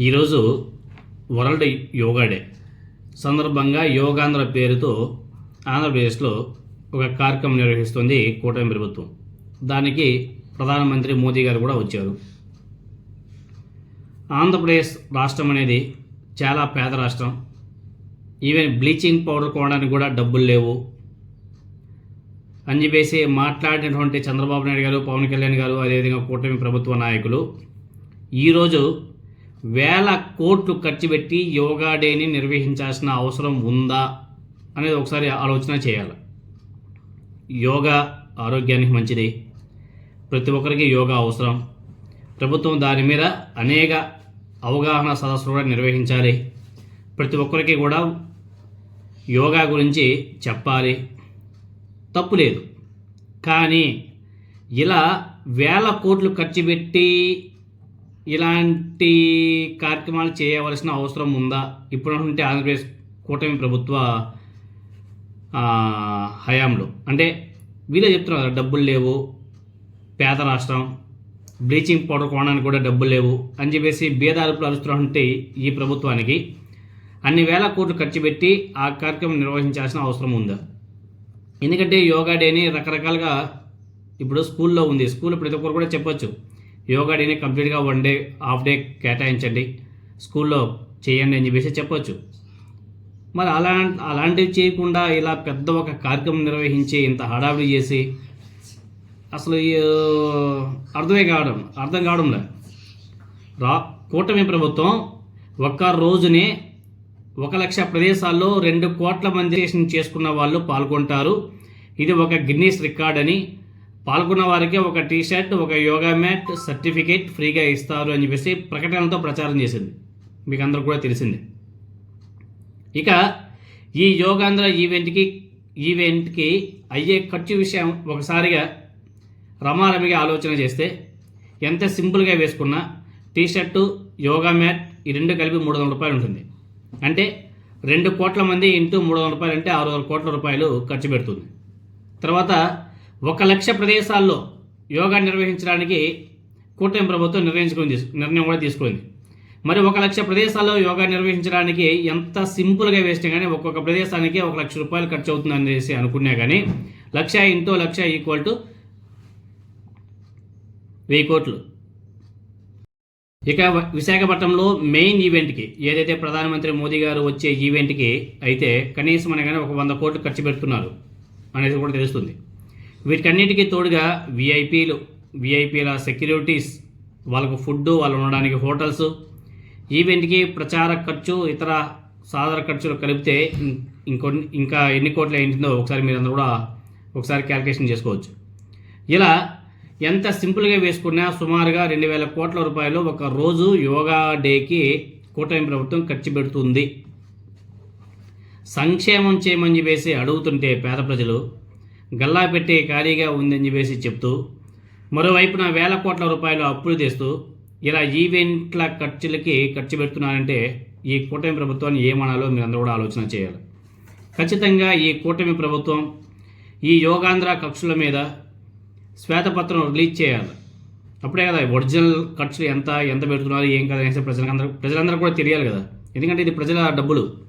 ఈరోజు world yoga day. సందర్భంగా యోగాంధ్ర పేరుతో ఆంధ్రప్రదేశ్లో ఒక కార్యక్రమం నిర్వహిస్తుంది కూటమి ప్రభుత్వం. దానికి ప్రధానమంత్రి మోదీ గారు కూడా వచ్చారు. ఆంధ్రప్రదేశ్ రాష్ట్రం అనేది చాలా పేద రాష్ట్రం. ఈవెన్ బ్లీచింగ్ పౌడర్ కొనడానికి కూడా డబ్బులు లేవు. అని చెప్పేసి మాట్లాడినటువంటి చంద్రబాబు నాయుడు గారు పవన్ కళ్యాణ్ గారు అదేవిధంగా కూటమి ప్రభుత్వ నాయకులు ఈరోజు వేల కోట్లు ఖర్చు పెట్టి యోగా డేని నిర్వహించాల్సిన అవసరం ఉందా అనేది ఒకసారి ఆలోచన చేయాలి. యోగా ఆరోగ్యానికి మంచిది. ప్రతి ఒక్కరికి యోగా అవసరం. ప్రభుత్వం దాని మీద అనేక అవగాహన సదస్సులు కూడా నిర్వహించాలి. ప్రతి ఒక్కరికి కూడా యోగా గురించి చెప్పాలి. తప్పు లేదు. కానీ ఇలా వేల కోట్లు ఖర్చు పెట్టి ఇలాంటి కార్యక్రమాలు చేయవలసిన అవసరం ఉందా? ఇప్పుడున్నటువంటి ఆంధ్రప్రదేశ్ కూటమి ప్రభుత్వ హయాంలో. అంటే వీళ్ళే చెప్తున్నారు కదా, డబ్బులు లేవు పేద రాష్ట్రం బ్లీచింగ్ పౌడర్ కొనడానికి కూడా డబ్బులు లేవు అని చెప్పేసి బీదారుపులు అరుస్తున్నటువంటి ఈ ప్రభుత్వానికి అన్ని వేల కోట్లు ఖర్చు పెట్టి ఆ కార్యక్రమం నిర్వహించాల్సిన అవసరం ఉందా? ఎందుకంటే యోగా డేని రకరకాలుగా ఇప్పుడు స్కూల్లో ఉంది. స్కూల్లో ప్రతి ఒక్కరు కూడా చెప్పొచ్చు. యోగా డేని కంప్లీట్గా వన్ డే హాఫ్ డే కేటాయించండి. స్కూల్లో చేయండి అని చెప్పేసి చెప్పొచ్చు. మరి అలా అలాంటివి చేయకుండా ఇలా పెద్ద ఒక కార్యక్రమం నిర్వహించి ఇంత హడావిడి చేసి అసలు అర్థమే కావడం అర్థం కావడంలే. రా కూటమి ప్రభుత్వం ఒక్క రోజునే ఒక లక్ష ప్రదేశాల్లో రెండు కోట్ల మంది చేసుకున్న వాళ్ళు పాల్గొంటారు. ఇది ఒక గిన్నీస్ రికార్డ్ అని పాల్గొన్న వారికి ఒక టీ షర్ట్ ఒక యోగా మ్యాట్ సర్టిఫికేట్ ఫ్రీగా ఇస్తారు అని చెప్పేసి ప్రకటనతో ప్రచారం చేసింది. మీకు అందరూ కూడా తెలిసిందే. ఇక ఈ యోగాంధ్ర ఈవెంట్కి ఈవెంట్కి అయ్యే ఖర్చు విషయం ఒకసారిగా రమారమిగా ఆలోచన చేస్తే ఎంత సింపుల్గా వేసుకున్నా టీ షర్టు యోగా మ్యాట్ ఈ రెండు కలిపి మూడు వందల రూపాయలు ఉంటుంది. అంటే రెండు కోట్ల మంది ఇంటూ మూడు వందల రూపాయలు అంటే ఆరు వందల కోట్ల రూపాయలు ఖర్చు పెడుతుంది. తర్వాత ఒక లక్ష ప్రదేశాల్లో యోగా నిర్వహించడానికి కూటమి ప్రభుత్వం నిర్ణయించుకుని నిర్ణయం కూడా తీసుకుంది. మరి ఒక లక్ష ప్రదేశాల్లో యోగా నిర్వహించడానికి ఎంత సింపుల్గా వేస్తే కానీ ఒక్కొక్క ప్రదేశానికి ఒక లక్ష రూపాయలు ఖర్చు అవుతుంది అనేసి అనుకున్నా కానీ lakh into lakh equal to వెయ్యి కోట్లు. ఇక విశాఖపట్నంలో మెయిన్ ఈవెంట్కి ఏదైతే ప్రధానమంత్రి మోదీ గారు వచ్చే ఈవెంట్కి అయితే కనీసం అనగానే ఒక వంద కోట్లు ఖర్చు పెడుతున్నారు అనేది కూడా తెలుస్తుంది. వీటికన్నిటికీ తోడుగా విఐపీలు విఐపీల సెక్యూరిటీస్ వాళ్ళకు ఫుడ్ వాళ్ళు ఉండడానికి హోటల్స్ ఈవెంట్కి ప్రచార ఖర్చు ఇతర సాధారణ ఖర్చులు కలిపితే ఇంకొన్ని ఇంకా ఎన్ని కోట్లు అయిందో ఒకసారి మీరు అందరూ కూడా ఒకసారి క్యాల్కులేషన్ చేసుకోవచ్చు. ఇలా ఎంత సింపుల్గా వేసుకున్నా సుమారుగా రెండు వేల కోట్ల రూపాయలు ఒక రోజు యోగా డేకి కూటమి ప్రభుత్వం ఖర్చు పెడుతుంది. సంక్షేమం చేయమని చెప్పేసి అడుగుతుంటే పేద ప్రజలు గల్లా పెట్టి ఖాళీగా ఉందని చెప్పేసి చెప్తూ మరోవైపున వేల కోట్ల రూపాయలు అప్పులు చేస్తూ ఇలా ఈవెంట్ల ఖర్చులకి ఖర్చు పెడుతున్నారంటే ఈ కూటమి ప్రభుత్వాన్ని ఏమనాలో మీరందరూ కూడా ఆలోచన చేయాలి. ఖచ్చితంగా ఈ కూటమి ప్రభుత్వం ఈ యోగాంధ్ర కక్షల మీద శ్వేతపత్రం రిలీజ్ చేయాలి. అప్పుడే కదా ఒరిజినల్ ఖర్చులు ఎంత ఎంత పెడుతున్నారు ఏం కదా అనేసి ప్రజలందరూ ప్రజలందరూ కూడా తెలియాలి కదా. ఎందుకంటే ఇది ప్రజల డబ్బులు.